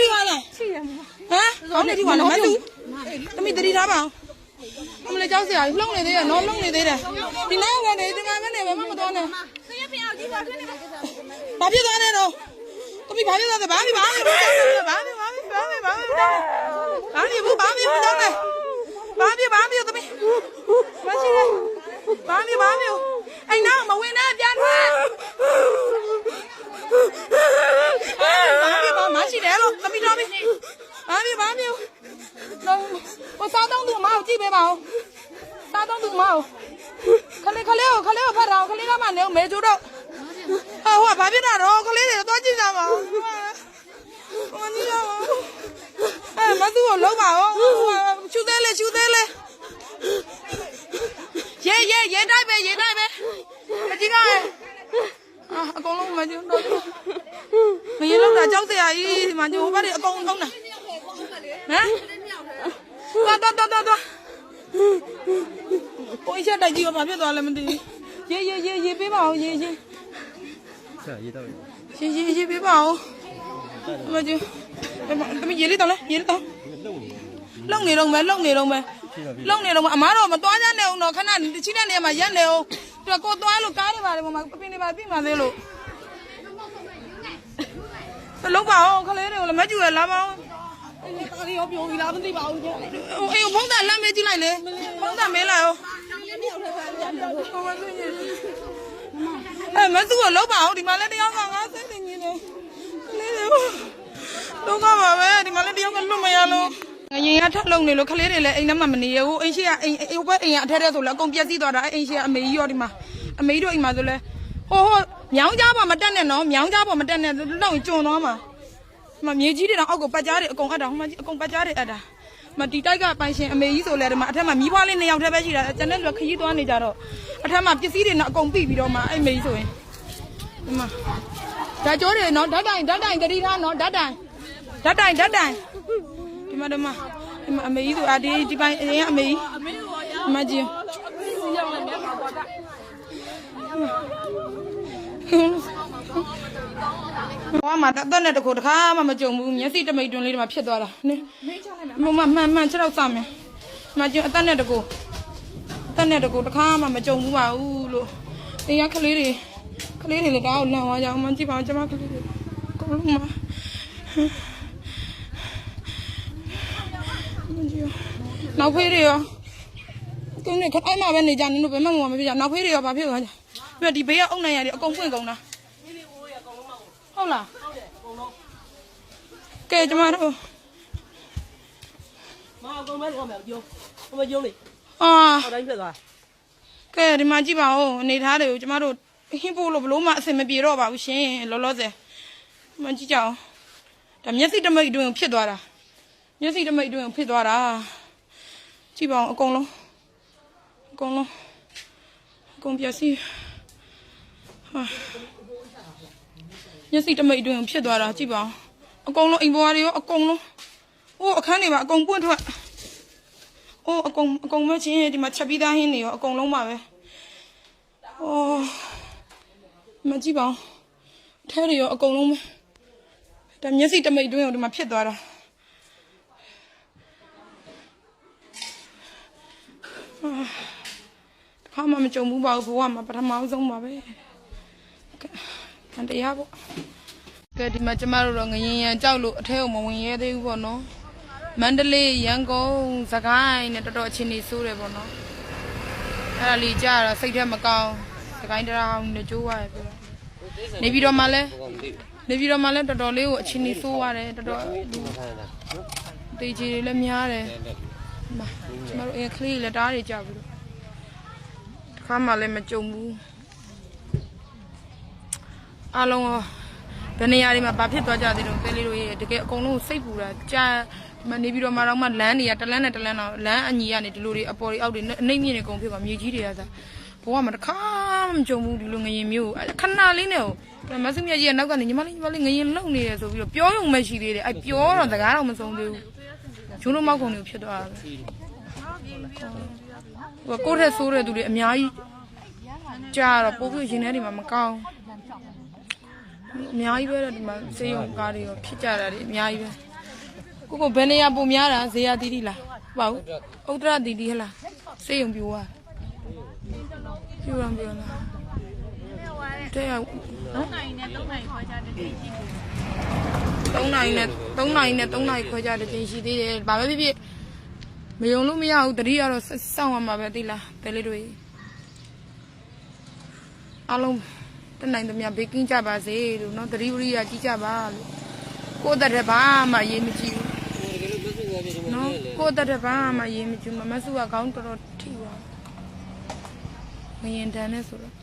ထိသွားလဲဟမ်ခေါင်းနေထိသွားလားမသူသမီးတတိထားပါအောင်အမလေးကြောက်စရာလှုပ်နေသေးရနော်လှုပ်နေသေးတယ်ဒီနောက်ကနေဒီမှာမနေဘယ်မှမသွားနဲ့ဘာဖြစ်သွားလဲတော့သမီးဘာဖြစ်သွားလဲဘာဖြစ်ဘာဖြစ်ဘာဖြစ်ဘာဖြစ်ဘာဖြစ်ဘာဖြစ်ဘာဖြစ်ဘာဖြစ်ဘူးဘာဖြစ်ဘူးတော့လဲဘာဖြစ်ဘာဖြစ်သမီးမရှိလဲဘာဖြစ်ဘာဖြစ်အဲ့နောက်မဝင်နဲ့ပြန်ထွက်ဘာဖြစ်ဘာမရှိတယ်လို့သမီးတော်မီဘာဖြစ်ဘာဖြစ် တော့ဟိုစားတော့သူမအောင်ကြည့်ပေးပါဦးစားတော့သူမအောင်ခလေးခလေးကိုခလေးကိုဖတ်တာခလေးကမှနေမဲကျိုးတော့ဟာဟိုဘာဖြစ်တာတော့ခလေးတွေတော့ကြည့်ကြပါဦးဟိုနီးတော့အဲမသူ့ကိုလုံးပါဦးချူသေးလေချူသေးလေရေရေရေတိုက်ပဲရေတိုက်ပဲအကြီးကအာအကုန်လုံးမကျုံတော့မရေလောက်တာကြောက်စရာကြီးဒီမှာကျိုးဘာတွေအကုန်လုံးတာဟမ် သွားသွားသွားသွားသွားကိုအချက်တိုက်ကြည့်ပါဘာဖြစ်သွားလဲမသိဘူးရေရေရေရေပေးပါဦးရေရေဆရာရေးတော့ရေရေရေပေးပါဦးမကျုံတမရေလေးတောင်းလဲရေလေးတောင်းလုံနေတော့မယ်လုံနေတော့မယ်လုံနေတော့မယ်အမားတော့မသွားကြနဲ့အောင်တော့ခဏချိတဲ့နေရာမှာရက်နေအောင်သူကကိုသွားလို့ကားတွေပါတယ်ပေါ်မှာပင်တွေပါပြင်ပါသေးလို့လုံးပါအောင်ခလေးတွေကိုလည်းမကျူရလာပါအောင် တာလီရောပြောပြီးလားမသိပါဘူးကျအေးဖုန်းသားလမ်းမေးကြည့်လိုက်လေဖုန်းသားမေးလိုက်ရောအဲမသူ့ကိုလုံးပါအောင်ဒီမှာလည်းတယောက်ကငါစိတ်နေနေတယ်လေးတွေတော့ကပါပဲဒီမှာလည်းတယောက်ကလွတ်မရလို့ငရင်ကထက်လုံနေလို့ခလေးတွေလည်းအိမ်ထဲမှာမနေရဘူးအိမ်ရှိကအိမ်အိမ်ဘက်အိမ်ကအထက်ထဲဆိုလည်းအကုန်ပြက်စီးသွားတာအိမ်ရှိကအမေကြီးရောဒီမှာအမေကြီးတို့အိမ်မှာဆိုလဲဟိုဟိုမြောင်းကြားပေါ်မတက်နဲ့နော်မြောင်းကြားပေါ်မတက်နဲ့လောက်ရင်ကျွံသွားမှာ မမြေကြီးတွေတော့အောက်ကိုပတ်ကြားတွေအကုန်အပ်တာဟိုမှာကြီးအကုန်ပတ်ကြားတွေအပ်တာမဒီတိုက်ကပိုင်ရှင်အမေကြီးဆိုလဲဒီမှာအထက်မှာမီးဖွားလေးနှစ်ယောက်တည်းပဲရှိတာကျန်တဲ့လူခရီးသွားနေကြတော့အထက်မှာပစ္စည်းတွေနဲ့အကုန်ပြိပြီးတော့မှအဲ့မေကြီးဆိုရင်ဒီမှာဓာတ်ကြောတွေနော်ဓာတ်တိုင်ဓာတ်တိုင်တတိထားနော်ဓာတ်တိုင်ဓာတ်တိုင်ဓာတ်တိုင်ဒီမှာဒီမှာဒီမှာအမေကြီးဆိုအာဒီဒီပိုင်အရင်အမေကြီးအမကြီးဟော မှာတတ်နဲ့တခုတခါမှမကြုံဘူးမျက်စိတမိတ်တွင်လေးတွေမှာဖြစ်သွားတာနင်းမမမှန်မှန်ချက်တော့စမယ်မကျအသက်နဲ့တကူအသက်နဲ့တကူတခါမှမကြုံဘူးပါဘူးလို့တင်ရကလေးတွေကလေးတွေလည်းကောင်းလန့်သွားကြအောင်မကြည့်ပါဦးကျမကလေးတွေကောင်းလုံးမနောက်ဖေးတွေရောကုန်းနေခအဲ့မှာပဲနေကြနင်တို့ဘယ်မှမမဖြစ်ကြနောက်ဖေးတွေရောဘာဖြစ်သွားကြပြီးတော့ဒီဘေးကအုံနိုင်ရတယ်အကုန်ပွင့်ကုန်တာ ဟုတ်လားကဲကျမတို့မအောင်ကုန်မဲ့တော့မယ်ပြောဟိုမကျုံးလေအာဟောတိုင်းပြက်သွားကဲဒီမှာကြည့်ပါဦးအနေထားတွေကိုကျမတို့ဟင်းဖို့လို့ဘလို့မှအဆင်မပြေတော့ပါဘူးရှင်လောလောဆယ်ဒီမကြည့်ကြအောင်ဒါမျက်စိတမိတ်အတွင်းကိုဖြစ်သွားတာမျက်စိတမိတ်အတွင်းကိုဖြစ်သွားတာကြည့်ပါဦးအကုန်လုံးအကုန်လုံးအကုန်ပြည့်စီဟာ မျက်စိတမိတ်အတွင်းကိုဖြစ်သွားတာကြည့်ပါဦးအကုန်လုံးအိမ်ဘွားတွေရောအကုန်လုံးဟိုအခန်းတွေပါအကုန်ပွင့်ထွက်အိုးအကုန်အကုန်မချင်းဒီမှာချက်ပြီးသားဟင်းနေရောအကုန်လုံးပါပဲ။အိုးမကြည့်ပါဦး။ထဲတွေရောအကုန်လုံးပဲ။ဒါမျက်စိတမိတ်တွင်းရောဒီမှာဖြစ်သွားတာ။အာတစ်ခါမှမကြုံဘူးပါဘူးဘဝမှာပထမဆုံးပါပဲ။ကဲ အန်တရားပေါ့။ကဲဒီမှာကျမတို့တော့ငရင်ရန်ကြောက်လို့အထဲကိုမဝင်ရဲသေးဘူးပေါ့နော်။မန္တလေးရန်ကုန်စကိုင်းနဲ့တော်တော်အချင်းနေဆိုးတယ်ပေါ့နော်အဲ့ဒါလေးကြာတော့စိတ်ထဲမကောင်းစကိုင်းတရားဟောင်းနဲ့ကြိုးရတယ်ပြောတော့နေပြီးတော့မှလဲနေပြီးတော့မှလဲတော်တော်လေးကိုအချင်းနေဆိုးရတယ်တော်တော်ဒီတေးကြီးတွေလည်းများတယ်ဒီမှာကျမတို့အရင်ကလေးလည်းတားတွေကြာပြီးတော့တစ်ခါမှလည်းမကြုံဘူး အားလုံးရောဘယ်နေရာတွေမှာဘာဖြစ်သွားကြသေးတော့ကဲလေးတို့ရဲ့တကယ်အကုန်လုံးကိုစိတ်ပူတာကြာမနေပြီးတော့မှတော့မှလမ်းတွေကတလန်းနဲ့တလန်းတော့လမ်းအညီကနေဒီလိုတွေအပေါ်တွေအောက်တွေအနှိမ့်မြင့်နေကုန်ဖြစ်ပါမြေကြီးတွေကသာဘဝမှာတစ်ခါမှမကြုံဘူးဒီလိုငရင်မျိုးခဏလေးနဲ့ဟိုမဆုမြတ်ကြီးကနောက်ကနေညီမလေးညီမလေးငရင်လုံနေတယ်ဆိုပြီးတော့ပြောရုံပဲရှိသေးတယ်အဲပြောတော့စကားတော့မဆုံးသေးဘူးဂျုံလုံးမောက်ခုံတွေဖြစ်သွားတာပဲဟိုကိုယ့်ထက်ဆိုးတဲ့သူတွေအများကြီးကြာတော့ပို့ပြီးရင်ထဲတွေမှာမကောင်းဟ အများကြီးပဲတော့ဒီမှာစေယုံကားတွေရောဖြစ်ကြတာတွေအများကြီးပဲကိုကိုဘယ်နေရာပုံများတာဇေယတီတီလားဟုတ်ပါဘူးဥဒရတီတီဟလားစေယုံပြိုသွားပြိုတော့ပြိုလားတဲ့ရောက်နော်3နိုင်နဲ့3နိုင်ခွဲကြတဲ့ချိန်ရှိတယ်3နိုင်နဲ့3နိုင်နဲ့3နိုင်ခွဲကြတဲ့ချိန်ရှိသေးတယ်ဘာပဲဖြစ်ဖြစ်မယုံလို့မရဘူးတတိကတော့စောင့်ရမှာပဲသိလားတဲလေးတွေအားလုံး တနိုင်သမျှဘေးကင်းကြပါစေလို့နော်သတိဝိရိယကြီးကြပါလို့ကိုယ့်တက်တဲ့ဘာမှရေးမကြည့်ဘူးနော်ကိုယ့်တက်တဲ့ဘာမှရေးမကြည့်မမဆုကခေါင်းတော်တော်ထိသွားငရင်တန်နဲ့ဆိုတော့